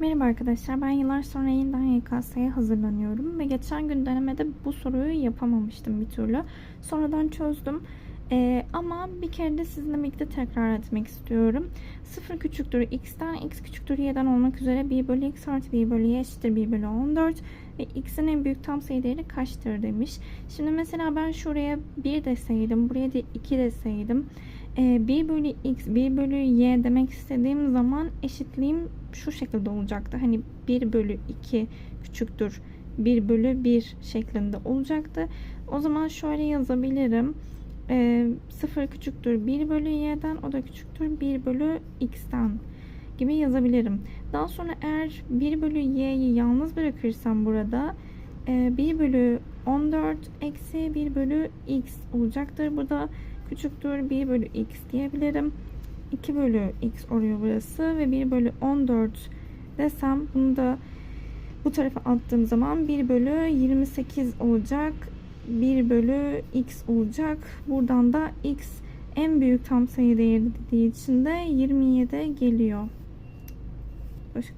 Merhaba arkadaşlar. Ben yıllar sonra yeniden YKS'ye hazırlanıyorum ve geçen gün denemede bu soruyu yapamamıştım bir türlü. Sonradan çözdüm. Ee, ama bir kere de sizinle birlikte tekrar etmek istiyorum. 0 küçüktür x'ten, x küçüktür y'den olmak üzere 1 bölü x artı 1 bölü y eşittir 1 bölü 14 ve x'in en büyük tam sayı değeri kaçtır demiş. Şimdi mesela ben şuraya 1 deseydim, buraya da 2 deseydim. 1 bölü x, 1 bölü y demek istediğim zaman eşitliğim şu şekilde olacaktı. Hani 1 bölü 2 küçüktür 1 bölü 1 şeklinde olacaktı. O zaman şöyle yazabilirim. 0 küçüktür 1 bölü y'den o da küçüktür 1 bölü x'ten gibi yazabilirim. Daha sonra eğer 1 bölü y'yi yalnız bırakırsam burada 1 bölü 14 eksi 1 bölü x olacaktır. Burada küçüktür 1 bölü x diyebilirim. 2 bölü x oluyor burası ve 1 bölü 14 desem bunu da bu tarafa attığım zaman 1 bölü 28 olacak. 1 bölü x olacak. Buradan da x en büyük tam sayı değeri dediği için de 27 geliyor. Başka